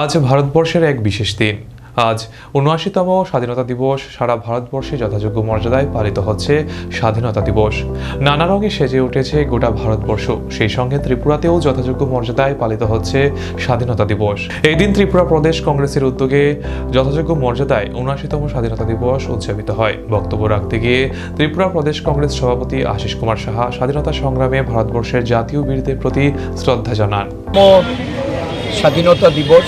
আজ ভারতবর্ষের এক বিশেষ দিন। আজ উনআশিতম স্বাধীনতা দিবস সারা ভারতবর্ষে যথাযোগ্য মর্যাদায় পালিত হচ্ছে স্বাধীনতা দিবস। নানা রঙে সেজে উঠেছে গোটা ভারতবর্ষ। সেই সঙ্গে ত্রিপুরাতেও যথাযোগ্য মর্যাদায় পালিত হচ্ছে স্বাধীনতা দিবস। এই দিন ত্রিপুরা প্রদেশ কংগ্রেসের উদ্যোগে যথাযোগ্য মর্যাদায় উনআশিতম স্বাধীনতা দিবস উদযাপিত হয়। বক্তব্য রাখতে গিয়ে ত্রিপুরা প্রদেশ কংগ্রেস সভাপতি আশিস কুমার সাহা স্বাধীনতা সংগ্রামে ভারতবর্ষের জাতীয় বীরদের প্রতি শ্রদ্ধা জানান। স্বাধীনতা দিবস,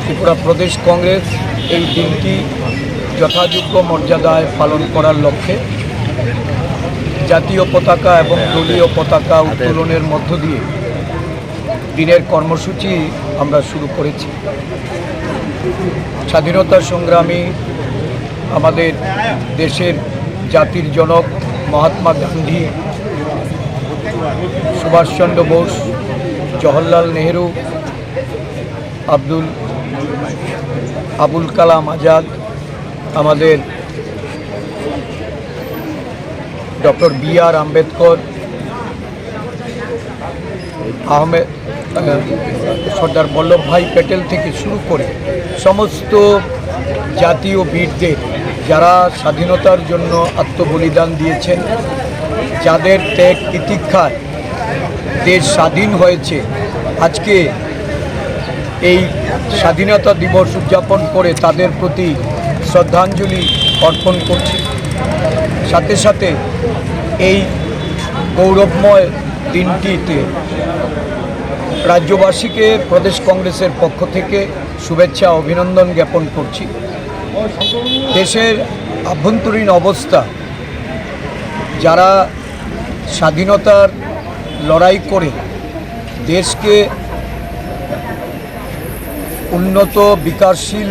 ত্রিপুরা প্রদেশ কংগ্রেস এই দিনটি যথাযোগ্য মর্যাদায় পালন করার লক্ষ্যে জাতীয় পতাকা এবং দলীয় পতাকা উত্তোলনের মধ্য দিয়ে দিনের কর্মসূচি আমরা শুরু করেছি। স্বাধীনতা সংগ্রামী আমাদের দেশের জাতির জনক মহাত্মা গান্ধী, সুভাষচন্দ্র বোস জওহরলাল নেহেরু, আব্দুল, আবুল কালাম আজাদ, আমাদের doctor B R Ambedkar, Ahmed Sardar Vallabhbhai Patel থেকে শুরু করে সমস্ত জাতীয় বীরদের যারা স্বাধীনতার জন্য আত্মবলিদান দিয়েছেন, যাদের ত্যাগ তিতিক্ষায় দেশ স্বাধীন হয়েছে। আজকে এই স্বাধীনতা দিবস উদযাপন করে তাদের প্রতি শ্রদ্ধাঞ্জলি অর্পণ করছি। সাথে সাথে এই গৌরবময় দিনটিতে রাজ্যবাসীকে, প্রদেশ কংগ্রেসের পক্ষ থেকে শুভেচ্ছা, অভিনন্দন জ্ঞাপন করছি। দেশের আভ্যন্তরীণ অবস্থা, যারা স্বাধীনতার লড়াই করে দেশকে উন্নত, বিকাশশীল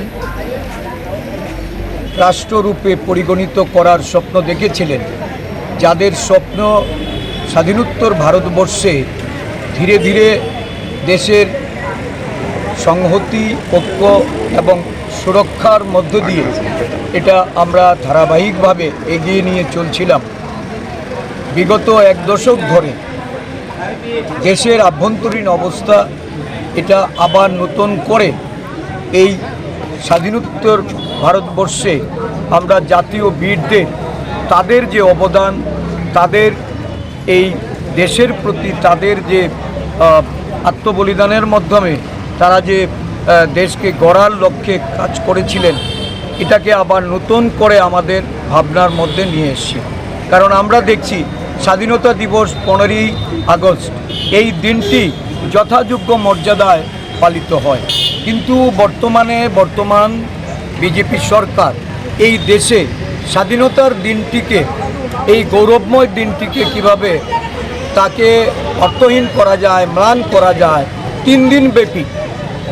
রাষ্ট্ররূপে পরিগণিত করার স্বপ্ন দেখেছিলেন, যাদের স্বপ্ন স্বাধীনোত্তর ভারতবর্ষে ধীরে ধীরে দেশের সংহতি, ঐক্য এবং সুরক্ষার মধ্য দিয়ে এটা আমরা ধারাবাহিকভাবে এগিয়ে নিয়ে চলছিলাম। বিগত এক দশক ধরে দেশের আভ্যন্তরীণ অবস্থা এটা আবার নতুন করে এই স্বাধীনোত্তর ভারতবর্ষে আমরা জাতীয় বীরদের, তাদের যে অবদান, তাদের এই দেশের প্রতি তাদের যে আত্মবলিদানের মাধ্যমে তারা যে দেশকে গড়ার লক্ষ্যে কাজ করেছিলেন, এটাকে আবার নতুন করে আমাদের ভাবনার মধ্যে নিয়ে এসছি। কারণ আমরা দেখছি স্বাধীনতা দিবস পনেরোই আগস্ট। এই দিনটি যথাযোগ্য মর্যাদায় পালিত হয়। কিন্তু বর্তমানে বর্তমান বিজেপি সরকার এই দেশে স্বাধীনতার দিনটিকে, এই গৌরবময় দিনটিকে কীভাবে তাকে অর্থহীন করা যায়, ম্লান করা যায়, তিন দিন ব্যাপী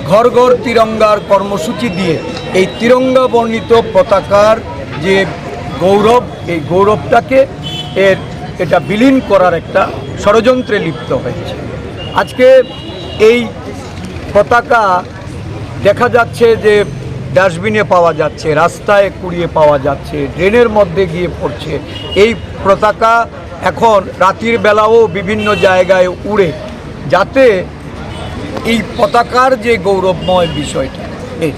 ঘর ঘর তিরঙ্গার কর্মসূচি দিয়ে এই তিরঙ্গা বর্ণিত পতাকার যে গৌরব, এই গৌরবটাকে এর এটা বিলীন করার একটা ষড়যন্ত্রে লিপ্ত হয়েছে। আজকে এই পতাকা দেখা যাচ্ছে যে ডাস্টবিনে পাওয়া যাচ্ছে, রাস্তায় কুড়িয়ে পাওয়া যাচ্ছে, ড্রেনের মধ্যে গিয়ে পড়ছে। এই পতাকা এখন রাতের বেলাও বিভিন্ন জায়গায় উড়ে, যাতে এই পতাকার যে গৌরবময় বিষয়টা, এই